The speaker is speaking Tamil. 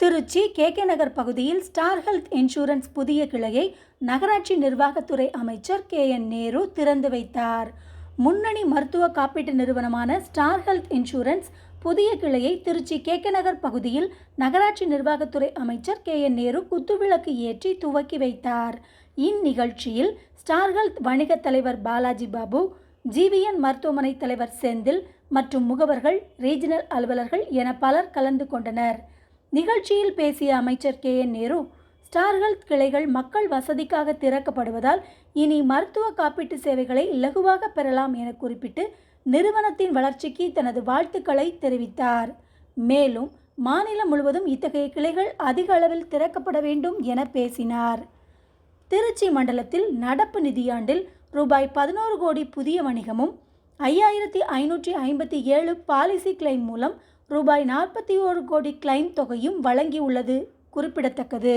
திருச்சி கே கே நகர் பகுதியில் ஸ்டார் ஹெல்த் இன்சூரன்ஸ் புதிய கிளையை நகராட்சி நிர்வாகத்துறை அமைச்சர் கே என் நேரு திறந்து வைத்தார். முன்னணி மருத்துவ காப்பீட்டு நிறுவனமான ஸ்டார் ஹெல்த் இன்சூரன்ஸ் புதிய கிளையை திருச்சி கே கே நகர் பகுதியில் நகராட்சி நிர்வாகத்துறை அமைச்சர் கே என் நேரு குத்துவிளக்கு ஏற்றி துவக்கி வைத்தார். இந்நிகழ்ச்சியில் ஸ்டார் ஹெல்த் வணிகத் தலைவர் பாலாஜி பாபு ஜிவிஎன் மருத்துவமனை தலைவர் செந்தில் மற்றும் முகவர்கள் ரீஜனல் அலுவலர்கள் என பலர் கலந்து கொண்டனர். நிகழ்ச்சியில் பேசிய அமைச்சர் K N Nehru Star Health கிளைகள் மக்கள் வசதிக்காக திறக்கப்படுவதால் இனி மருத்துவ காப்பீட்டு சேவைகளை இலகுவாக பெறலாம் என குறிப்பிட்டு நிறுவனத்தின் வளர்ச்சிக்கு தனது வாழ்த்துக்களை தெரிவித்தார். மேலும் மாநிலம் முழுவதும் இத்தகைய கிளைகள் அதிக அளவில் திறக்கப்பட வேண்டும் என பேசினார். திருச்சி மண்டலத்தில் நடப்பு நிதியாண்டில் ரூபாய் பதினோரு கோடி புதிய வணிகமும் ஐயாயிரத்தி ஐநூற்றி ஐம்பத்தி ஏழு பாலிசி கிளைம் மூலம் ரூபாய் நாற்பத்தி ஓரு கோடி கிளைம் தொகையும் வழங்கியுள்ளது. குறிப்பிடத்தக்கது.